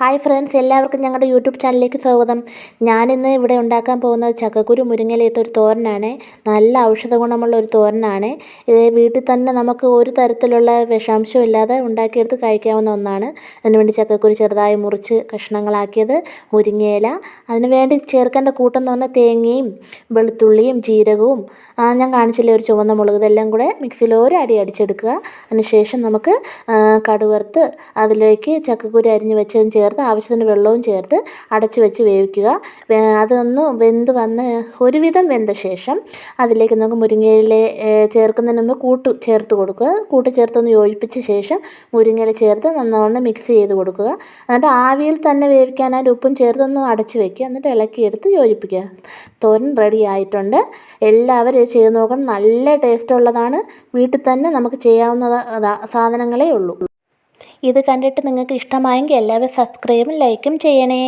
Hi friends എല്ലാവർക്കും ഞങ്ങളുടെ YouTube ചാനലിലേക്ക് സ്വാഗതം. ഞാനിന്ന് ഇവിടെ ഉണ്ടാക്കാൻ പോകുന്നത് ചക്കക്കുരു മുരിങ്ങയിലിട്ട ഒരു തോരനാണ്. നല്ല ഔഷധ ഗുണമുള്ള ഒരു തോരനാണ്. ഇത് വീട്ടിൽ തന്നെ നമുക്ക് ഒരു തരത്തിലുള്ള വിഷാംശവും ഇല്ലാതെ ഉണ്ടാക്കിയെടുത്ത് കഴിക്കാവുന്ന ഒന്നാണ്. അതിനുവേണ്ടി ചക്കക്കുരു ചെറുതായി മുറിച്ച് കഷ്ണങ്ങളാക്കിയത് മുരിങ്ങയില. അതിനുവേണ്ടി ചേർക്കേണ്ട കൂട്ടം എന്ന് പറഞ്ഞാൽ തേങ്ങയും വെളുത്തുള്ളിയും ജീരകവും ഞാൻ കാണിച്ചില്ലേ ഒരു ചുവന്ന മുളക് ഇതെല്ലാം കൂടെ മിക്സിയിൽ ഒരു അടി അടിച്ചെടുക്കുക. അതിനുശേഷം നമുക്ക് കടുവറുത്ത് അതിലേക്ക് ചക്കക്കുരു അരിഞ്ഞ് വെച്ചതും ചേർത്ത് ചേർത്ത് ആവശ്യത്തിന് വെള്ളവും ചേർത്ത് അടച്ച് വെച്ച് വേവിക്കുക. അതൊന്ന് വെന്ത് വന്ന് ഒരുവിധം വെന്ത ശേഷം അതിലേക്ക് നമുക്ക് മുരിങ്ങയിലെ ചേർക്കുന്നതിന് മുമ്പ് കൂട്ട് ചേർത്ത് കൊടുക്കുക. കൂട്ട് ചേർത്തൊന്ന് യോജിപ്പിച്ച ശേഷം മുരിങ്ങയില ചേർത്ത് നന്നവണ്ണം മിക്സ് ചെയ്ത് കൊടുക്കുക. എന്നിട്ട് ആവിയിൽ തന്നെ വേവിക്കാനായിട്ട് ഉപ്പും ചേർത്തൊന്ന് അടച്ച് വെക്കുക. എന്നിട്ട് ഇളക്കിയെടുത്ത് യോജിപ്പിക്കുക. തോരൻ റെഡി ആയിട്ടുണ്ട്. എല്ലാവരും ചെയ്ത് നോക്കണം. നല്ല ടേസ്റ്റ് ഉള്ളതാണ്. വീട്ടിൽ തന്നെ നമുക്ക് ചെയ്യാവുന്ന സാധനങ്ങളേ ഉള്ളൂ. ഇത് കണ്ടിട്ട് നിങ്ങൾക്ക് ഇഷ്ടമായെങ്കിൽ എല്ലാവരും സബ്സ്ക്രൈബും ലൈക്കും ചെയ്യണേ.